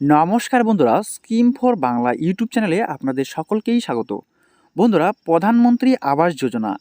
নমস্কার বন্ধুরা scheme for Bangla YouTube চ্যানেলে আপনাদের সকলকেই স্বাগত। বন্ধুরা, প্রধানমন্ত্রী আবাস যোজনা,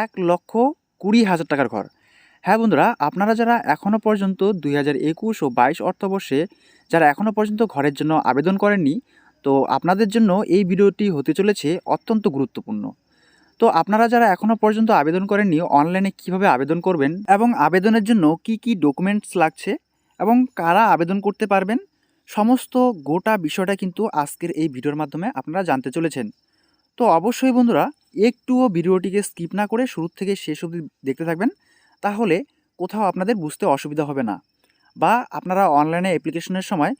এক লক্ষ কুড়ি হাজার টাকার ঘর। হ্যাঁ বন্ধুরা, আপনারা যারা এখনও পর্যন্ত দুই হাজার একুশ ও বাইশ অর্থবর্ষে যারা এখনও পর্যন্ত ঘরের জন্য আবেদন করেননি, তো আপনাদের জন্য এই ভিডিওটি হতে চলেছে অত্যন্ত গুরুত্বপূর্ণ। তো আপনারা যারা এখনও পর্যন্ত আবেদন করেননি, অনলাইনে কীভাবে আবেদন করবেন এবং আবেদনের জন্য কি কি ডকুমেন্টস লাগছে এবং কারা আবেদন করতে পারবেন সমস্ত গোটা বিষয়টা কিন্তু আজকের এই ভিডিওর মাধ্যমে আপনারা জানতে চলেছেন। তো অবশ্যই বন্ধুরা, একটুও ভিডিওটিকে স্কিপ না করে শুরু থেকে শেষ অবধি দেখতে থাকবেন, তাহলে কোথাও আপনাদের বুঝতে অসুবিধা হবে না। বা আপনারা অনলাইনে অ্যাপ্লিকেশনের সময়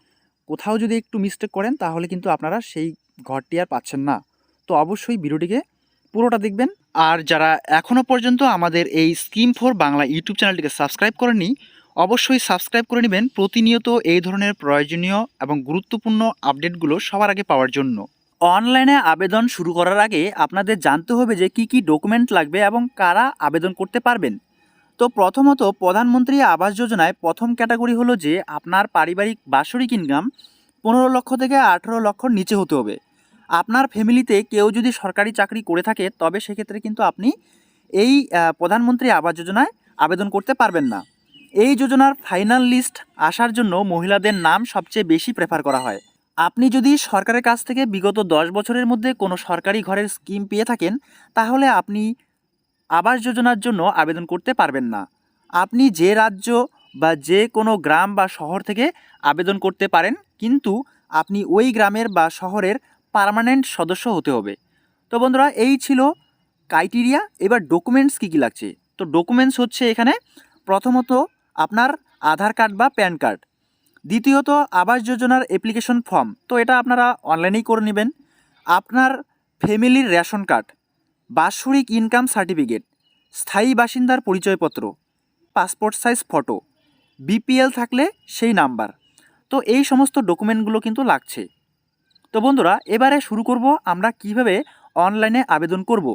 কোথাও যদি একটু মিস্টেক করেন, তাহলে কিন্তু আপনারা সেই ঘরটি আর পাচ্ছেন না। তো অবশ্যই ভিডিওটিকে পুরোটা দেখবেন। আর যারা এখনও পর্যন্ত আমাদের এই স্কিম ফর বাংলা ইউটিউব চ্যানেলটিকে সাবস্ক্রাইব করেননি অবশ্যই সাবস্ক্রাইব করে নেবেন। প্রতিনিয়ত এই ধরনের প্রয়োজনীয় এবং গুরুত্বপূর্ণ আপডেটগুলো সবার আগে পাওয়ার জন্য। অনলাইনে আবেদন শুরু করার আগে আপনাদের জানতে হবে যে কি কি ডকুমেন্ট লাগবে এবং কারা আবেদন করতে পারবেন। তো প্রথমত প্রধানমন্ত্রী আবাস যোজনায় প্রথম ক্যাটাগরি হলো যে আপনার পারিবারিক বাৎসরিক ইনকাম পনেরো লক্ষ থেকে আঠেরো লক্ষর নিচে হতে হবে। আপনার ফ্যামিলিতে কেউ যদি সরকারি চাকরি করে থাকে, তবে সেক্ষেত্রে কিন্তু আপনি এই প্রধানমন্ত্রী আবাস যোজনায় আবেদন করতে পারবেন না। এই যোজনার ফাইনাল লিস্ট আসার জন্য মহিলাদের নাম সবচেয়ে বেশি প্রেফার করা হয়। আপনি যদি সরকারের কাছ থেকে বিগত দশ বছরের মধ্যে কোনো সরকারি ঘরের স্কিম পেয়ে থাকেন, তাহলে আপনি আবাস যোজনার জন্য আবেদন করতে পারবেন না। আপনি যে রাজ্য বা যে কোনো গ্রাম বা শহর থেকে আবেদন করতে পারেন, কিন্তু আপনি ওই গ্রামের বা শহরের পার্মানেন্ট সদস্য হতে হবে। তো বন্ধুরা, এই ছিল ক্রাইটেরিয়া এবার ডকুমেন্টস কী কী লাগছে? তো ডকুমেন্টস হচ্ছে এখানে প্রথমত আপনার আধার কার্ড বা প্যান কার্ড। দ্বিতীয়ত, আবাস যোজনার অ্যাপ্লিকেশন ফর্ম তো এটা আপনারা অনলাইনেই করে নেবেন। আপনার ফ্যামিলির রেশন কার্ড বাৎসরিক ইনকাম সার্টিফিকেট স্থায়ী বাসিন্দার পরিচয়পত্র পাসপোর্ট সাইজ ফটো বিপিএল থাকলে সেই নাম্বার তো এই সমস্ত ডকুমেন্টগুলো কিন্তু লাগছে। তো বন্ধুরা, এবারে শুরু করব আমরা কীভাবে অনলাইনে আবেদন করব।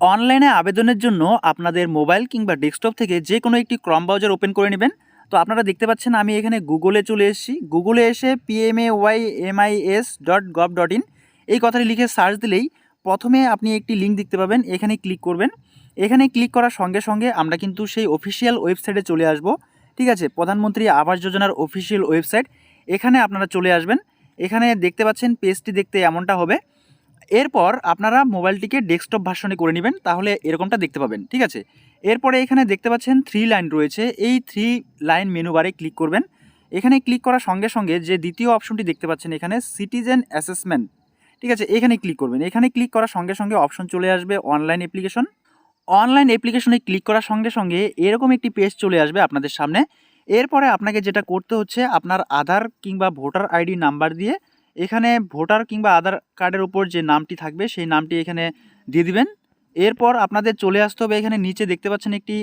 অনলাইনে আবেদনের জন্য আপনাদের মোবাইল কিংবা ডেস্কটপ থেকে যে কোনো একটি ক্রম ব্রাউজার ওপেন করে নেবেন। তো আপনারা দেখতে পাচ্ছেন আমি এখানে গুগলে চলে এসেছি। গুগলে এসে PMA Y MIS dot gov dot in এই কথাটি লিখে সার্চ দিলেই প্রথমে আপনি একটি লিঙ্ক দেখতে পাবেন। এখানে ক্লিক করবেন। এখানে ক্লিক করার সঙ্গে সঙ্গে আমরা কিন্তু সেই অফিসিয়াল ওয়েবসাইটে চলে আসব। ঠিক আছে? প্রধানমন্ত্রী আবাস যোজনার অফিসিয়াল ওয়েবসাইট। এখানে আপনারা চলে আসবেন। এখানে দেখতে পাচ্ছেন পেজটি দেখতে এমনটা হবে। এরপর আপনারা মোবাইলটিকে ডেস্কটপ ভার্সনে করে নেবেন, তাহলে এরকমটা দেখতে পাবেন, ঠিক আছে? এরপরে এখানে দেখতে পাচ্ছেন থ্রি লাইন রয়েছে, এই থ্রি লাইন মেনু বারে ক্লিক করবেন। এখানে ক্লিক করার সঙ্গে সঙ্গে যে দ্বিতীয় অপশনটি দেখতে পাচ্ছেন এখানে সিটিজেন অ্যাসেসমেন্ট ঠিক আছে? এখানে ক্লিক করবেন। এখানে ক্লিক করার সঙ্গে সঙ্গে অপশন চলে আসবে অনলাইন অ্যাপ্লিকেশন অনলাইন অ্যাপ্লিকেশনে ক্লিক করার সঙ্গে সঙ্গে এরকম একটি পেজ চলে আসবে আপনাদের সামনে। এরপরে আপনাকে যেটা করতে হচ্ছে, আপনার আধার কিংবা ভোটার আইডি নাম্বার দিয়ে এখানে ভোটার কিংবা আধার কার্ডের উপর যে নামটি থাকবে, সেই নামটি এখানে দিয়ে দিবেন। এরপর আপনাদের চলে আসতে হবে, এখানে নিচে দেখতে পাচ্ছেন একটি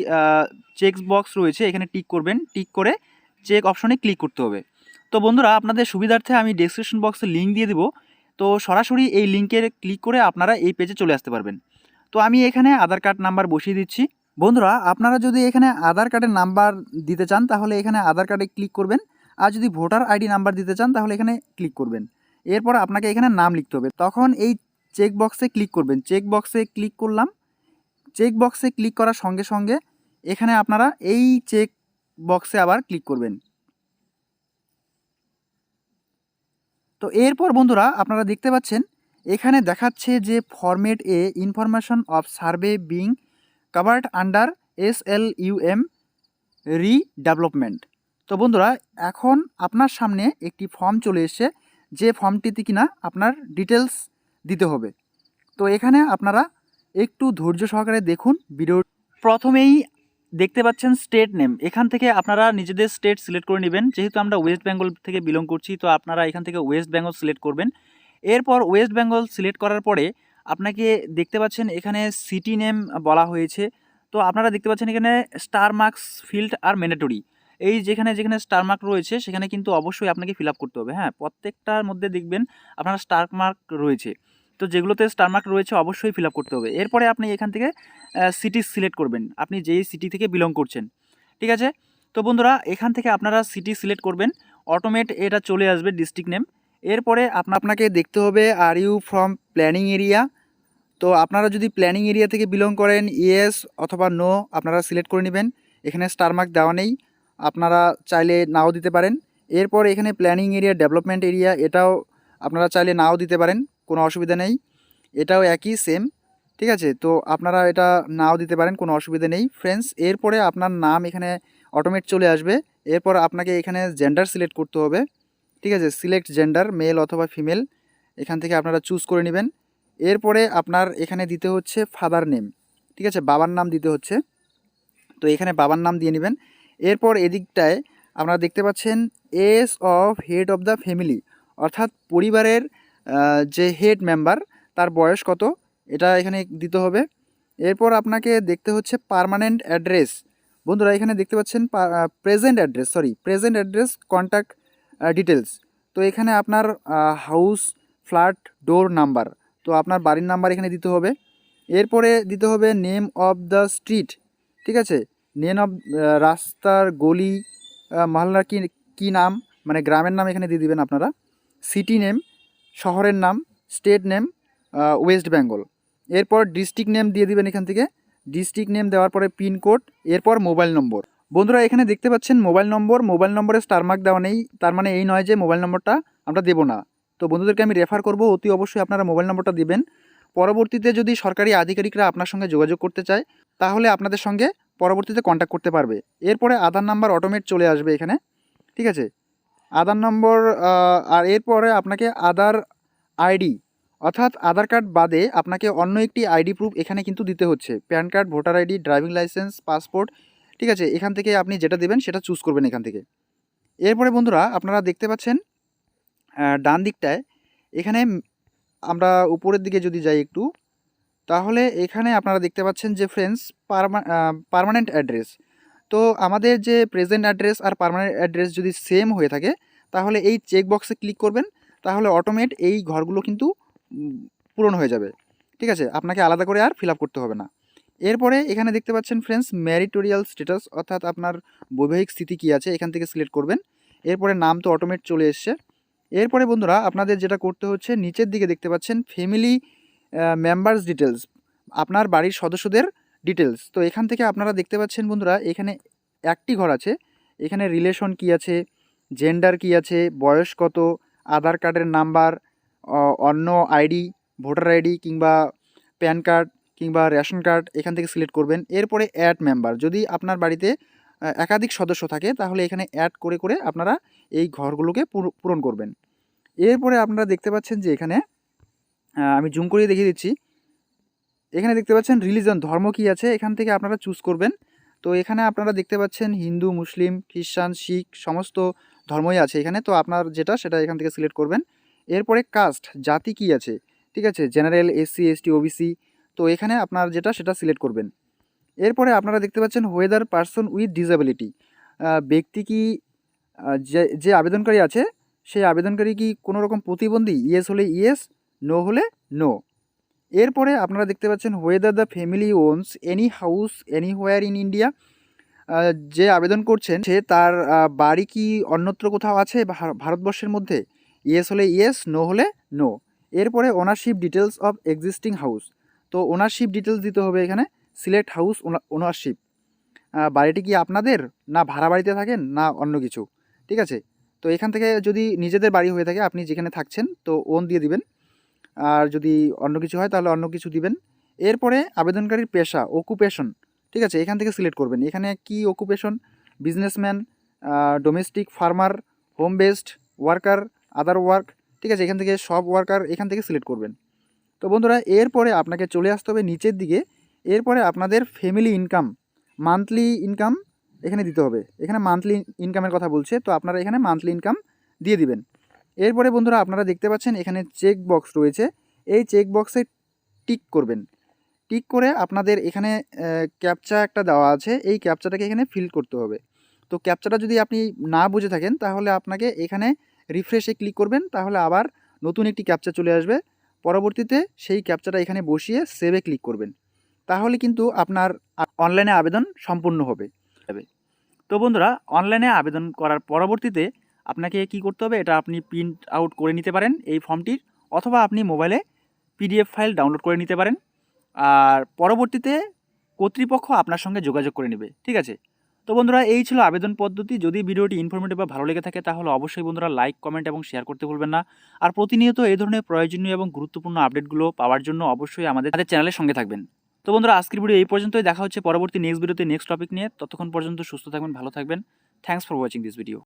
চেক বক্স রয়েছে, এখানে টিক করবেন। টিক করে চেক অপশনে ক্লিক করতে হবে। তো বন্ধুরা, আপনাদের সুবিধার্থে আমি ডেসক্রিপশন বক্সে লিঙ্ক দিয়ে দেবো। তো সরাসরি এই লিঙ্কে ক্লিক করে আপনারা এই পেজে চলে আসতে পারবেন। তো আমি এখানে আধার কার্ড নাম্বার বসিয়ে দিচ্ছি। বন্ধুরা, আপনারা যদি এখানে আধার কার্ডের নাম্বার দিতে চান, তাহলে এখানে আধার কার্ডে ক্লিক করবেন। আর যদি ভোটার আইডি নাম্বার দিতে চান, তাহলে এখানে ক্লিক করবেন। এরপর আপনাকে এখানে নাম লিখতে হবে। তখন এই চেক বক্সে ক্লিক করবেন। চেক বক্সে ক্লিক করলাম। চেক বক্সে ক্লিক করার সঙ্গে সঙ্গে এখানে আপনারা এই চেক বক্সে আবার ক্লিক করবেন। তো এরপর বন্ধুরা আপনারা দেখতে পাচ্ছেন, এখানে দেখাচ্ছে যে format A information of survey being covered under S L U M redevelopment তো বন্ধুরা, এখন আপনার সামনে একটি ফর্ম চলে এসেছে। যে ফর্মটিতে কিনা আপনার ডিটেলস দিতে হবে। তো এখানে আপনারা একটু ধৈর্য সহকারে দেখুন ভিডিও প্রথমেই দেখতে পাচ্ছেন স্টেট নেম এখান থেকে আপনারা নিজেদের স্টেট সিলেক্ট করে নেবেন। যেহেতু আমরা ওয়েস্ট বেঙ্গল থেকে বিলং করছি, তো আপনারা এখান থেকে ওয়েস্ট বেঙ্গল সিলেক্ট করবেন। এরপর ওয়েস্ট বেঙ্গল সিলেক্ট করার পরে আপনাকে দেখতে পাচ্ছেন এখানে সিটি নেম বলা হয়েছে। তো আপনারা দেখতে পাচ্ছেন এখানে star marks field are mandatory এই যেখানে যেখানে স্টার মার্ক রয়েছে, সেখানে কিন্তু অবশ্যই আপনাকে ফিল করতে হবে। হ্যাঁ প্রত্যেকটার মধ্যে দেখবেন আপনার স্টার মার্ক রয়েছে। তো যেগুলোতে স্টার মার্ক রয়েছে, অবশ্যই ফিল করতে হবে। এরপরে আপনি এখান থেকে সিটি সিলেক্ট করবেন। আপনি যেই সিটি থেকে বিলং করছেন। ঠিক আছে? তো বন্ধুরা, এখান থেকে আপনারা সিটি সিলেক্ট করবেন। অটোমেট এটা চলে আসবে ডিস্ট্রিক্ট নেম এরপরে আপনা, আপনাকে দেখতে হবে are you from planning area তো আপনারা যদি প্ল্যানিং এরিয়া থেকে বিলং করেন ইয়েস অথবা নো আপনারা সিলেক্ট করে নেবেন। এখানে স্টার মার্ক দেওয়া নেই। আপনারা চাইলে নাও দিতে পারেন। এরপর এখানে প্ল্যানিং এরিয়া ডেভেলপমেন্ট এরিয়া এটাও আপনারা চাইলে নাও দিতে পারেন, কোনো অসুবিধা নেই। এটাও একই সেম ঠিক আছে? তো আপনারা এটা নাও দিতে পারেন, কোনো অসুবিধা নেই। ফ্রেন্ডস এরপরে আপনার নাম এখানে অটোমেট চলে আসবে। এরপর আপনাকে এখানে জেন্ডার সিলেক্ট করতে হবে, ঠিক আছে? সিলেক্ট জেন্ডার মেল অথবা ফিমেল এখান থেকে আপনারা চুজ করে নেবেন। এরপরে আপনার এখানে দিতে হচ্ছে ফাদার নেম ঠিক আছে? বাবার নাম দিতে হচ্ছে। তো এখানে বাবার নাম দিয়ে নেবেন। এরপর এদিকটায় আপনারা দেখতে পাচ্ছেন as of head of the family, অর্থাৎ পরিবারের যে হেড মেম্বার, তার বয়স কত? এটা এখানে দিতে হবে। এরপর আপনাকে দেখতে হচ্ছে পার্মানেন্ট অ্যাড্রেস। বন্ধুরা, এখানে দেখতে পাচ্ছেন present address, sorry, present address contact details তো এখানে আপনার হাউস, ফ্ল্যাট, ডোর নাম্বার। তো আপনার বাড়ির নাম্বার এখানে দিতে হবে। এরপরে দিতে হবে নেম অফ দ্য স্ট্রিট, ঠিক আছে? নেম অফ রাস্তার গলি মহল্লার কি, কী নাম মানে গ্রামের নাম এখানে দিয়ে দিবেন আপনারা। সিটি নেম শহরের নাম স্টেট নেম ওয়েস্ট বেঙ্গল এরপর ডিস্ট্রিক্ট নেম দিয়ে দিবেন এখান থেকে। ডিস্ট্রিক্ট নেম দেওয়ার পরে পিনকোড এরপর মোবাইল নম্বর বন্ধুরা, এখানে দেখতে পাচ্ছেন মোবাইল নম্বর মোবাইল নম্বরে স্টারমার্ক দেওয়া নেই। তার মানে এই নয় যে মোবাইল নম্বরটা আমরা দেবো না। তো বন্ধুদেরকে আমি রেফার করব, অতি অবশ্যই আপনারা মোবাইল নম্বরটা দিবেন। পরবর্তীতে যদি সরকারি আধিকারিকরা আপনার সঙ্গে যোগাযোগ করতে চায়, তাহলে আপনাদের সঙ্গে পরবর্তীতে কন্ট্যাক্ট করতে পারবে। এরপরে আধার নাম্বার অটোমেট চলে আসবে এখানে, ঠিক আছে? আধার নম্বর আর এরপরে আপনাকে আধার আইডি অর্থাৎ আধার কার্ড বাদে আপনাকে অন্য একটি আইডি প্রুফ এখানে কিন্তু দিতে হচ্ছে। PAN card voter ID driving licence passport ঠিক আছে? এখান থেকে আপনি যেটা দেবেন সেটা চুজ করবেন এখান থেকে। এরপরে বন্ধুরা, আপনারা দেখতে পাচ্ছেন ডান দিকটায়, এখানে আমরা উপরের দিকে যদি যাই একটু তাহলে এখানে আপনারা দেখতে পাচ্ছেন যে ফ্রেন্ডস পারমানেন্ট অ্যাড্রেস তো আমাদের যে প্রেজেন্ট অ্যাড্রেস আর পারমানেন্ট অ্যাড্রেস যদি সেম হয়ে থাকে, তাহলে এই চেক বক্সে ক্লিক করবেন, তাহলে অটোমেট এই ঘরগুলো কিন্তু পূরণ হয়ে যাবে। ঠিক আছে? আপনাকে আলাদা করে আর ফিল করতে হবে না। এরপরে এখানে দেখতে পাচ্ছেন ফ্রেন্ডস ম্যারিটোরিয়াল স্ট্যাটাস অর্থাৎ আপনার বৈবাহিক স্থিতি কী আছে, এখান থেকে সিলেক্ট করবেন। এরপরে নাম তো অটোমেট চলে এসছে। এরপরে বন্ধুরা, আপনাদের যেটা করতে হচ্ছে, নিচের দিকে দেখতে পাচ্ছেন ফ্যামিলি মেম্বার্স ডিটেলস আপনার বাড়ির সদস্যদের ডিটেলস তো এখান থেকে আপনারা দেখতে পাচ্ছেন বন্ধুরা, এখানে একটি ঘর আছে। এখানে রিলেশন কি আছে জেন্ডার কি আছে, বয়স কত, আধার কার্ডের নাম্বার অন্য আইডি ভোটার আইডি কিংবা প্যান কার্ড কিংবা রেশন কার্ড এখান থেকে সিলেক্ট করবেন। এরপরে অ্যাড মেম্বার যদি আপনার বাড়িতে একাধিক সদস্য থাকে, তাহলে এখানে অ্যাড করে করে আপনারা এই ঘরগুলোকে পূর- পূরণ করবেন। এরপরে আপনারা দেখতে পাচ্ছেন যে এখানে আমি জুম করে দেখিয়ে দিচ্ছি। এখানে দেখতে পাচ্ছেন রিলিজন ধর্ম কি আছে? এখান থেকে আপনারা চুজ করবেন। তো এখানে আপনারা দেখতে পাচ্ছেন হিন্দু, মুসলিম, খ্রিস্টান, শিখ, সমস্ত ধর্মই আছে এখানে। তো আপনার যেটা, সেটা এখান থেকে সিলেক্ট করবেন। এরপরে কাস্ট জাতি কি আছে? ঠিক আছে? জেনারেল এসসি এসটি ওবিসি তো এখানে আপনার যেটা, সেটা সিলেক্ট করবেন। এরপরে আপনারা দেখতে পাচ্ছেন ওয়েদার পারসন উইথ ডিসেবিলিটি ব্যক্তি কি যে যে আবেদনকারী আছে, সেই আবেদনকারী কি কোনো রকম প্রতিবন্ধী? ইয়েস হলে ইয়েস নো হলে নো। এরপরে আপনারা দেখতে পাচ্ছেন whether the family owns any house anywhere in India যে আবেদন করছেন, সে তার বাড়ি কি অন্যত্র কোথাও আছে ভারতবর্ষের মধ্যে? ইয়েস হলে ইয়েস নো হলে নো এরপরে ownership details of existing house তো ওনারশিপ ডিটেলস দিতে হবে এখানে সিলেক্ট হাউস ওনারশিপ বাড়িটি কি আপনাদের, না ভাড়া বাড়িতে থাকেন, না অন্য কিছু? ঠিক আছে? তো এখান থেকে যদি নিজেদের বাড়ি হয়ে থাকে, আপনি যেখানে থাকছেন, তো ওন দিয়ে দিবেন। আর যদি অন্য কিছু হয়, তাহলে অন্য কিছু দিবেন। এরপরে আবেদনকারীর পেশা অকুপেশন ঠিক আছে? এখান থেকে সিলেক্ট করবেন। এখানে কি occupation businessman domestic farmer home based worker other work ঠিক আছে? এখান থেকে সব ওয়ার্কার এখান থেকে সিলেক্ট করবেন। তো বন্ধুরা, এরপরে আপনাকে চলে আসতে হবে নিচের দিকে। এরপরে আপনাদের ফ্যামিলি ইনকাম মান্থলি ইনকাম এখানে দিতে হবে। এখানে মান্থলি ইনকামের কথা বলছে, তো আপনারা এখানে মান্থলি ইনকাম দিয়ে দিবেন। এরপরে বন্ধুরা আপনারা দেখতে পাচ্ছেন এখানে চেক বক্স রয়েছে। এই চেক বক্সে টিক করবেন। টিক করে আপনাদের এখানে ক্যাপচা একটা দেওয়া আছে। এই ক্যাপচাটাকে এখানে ফিল করতে হবে। তো ক্যাপচাটা যদি আপনি না বুঝে থাকেন, তাহলে আপনাকে এখানে রিফ্রেশে ক্লিক করবেন। তাহলে আবার নতুন একটি ক্যাপচা চলে আসবে। পরবর্তীতে সেই ক্যাপচাটা এখানে বসিয়ে সেভে ক্লিক করবেন। তাহলে কিন্তু আপনার অনলাইনে আবেদন সম্পূর্ণ হবে। তো বন্ধুরা অনলাইনে আবেদন করার পরবর্তীতে আপনাকে কি করতে হবে? এটা আপনি প্রিন্ট আউট করে নিতে পারেন এই ফর্মটির, অথবা আপনি মোবাইলে পিডিএফ ফাইল ডাউনলোড করে নিতে পারেন। আর পরবর্তীতে কর্তৃপক্ষ আপনার সঙ্গে যোগাযোগ করে নেবে, ঠিক আছে? তো বন্ধুরা, এই ছিল আবেদন পদ্ধতি। যদি ভিডিওটি ইনফরমেটিভ বা ভালো লেগে থাকে, তাহলে অবশ্যই বন্ধুরা লাইক কমেন্ট এবং শেয়ার করতে ভুলবেন না। আর প্রতিনিয়ত এই ধরনের প্রয়োজনীয় এবং গুরুত্বপূর্ণ আপডেটগুলো পাওয়ার জন্য অবশ্যই আমাদের আমাদের চ্যানেলের সঙ্গে থাকবেন। তো বন্ধুরা, আজকের ভিডিও এই পর্যন্তই। দেখা হচ্ছে পরবর্তী নেক্সট ভিডিওতে নেক্সট টপিক নিয়ে। ততক্ষণ পর্যন্ত সুস্থ থাকবেন, ভালো থাকবেন। Thanks for watching this video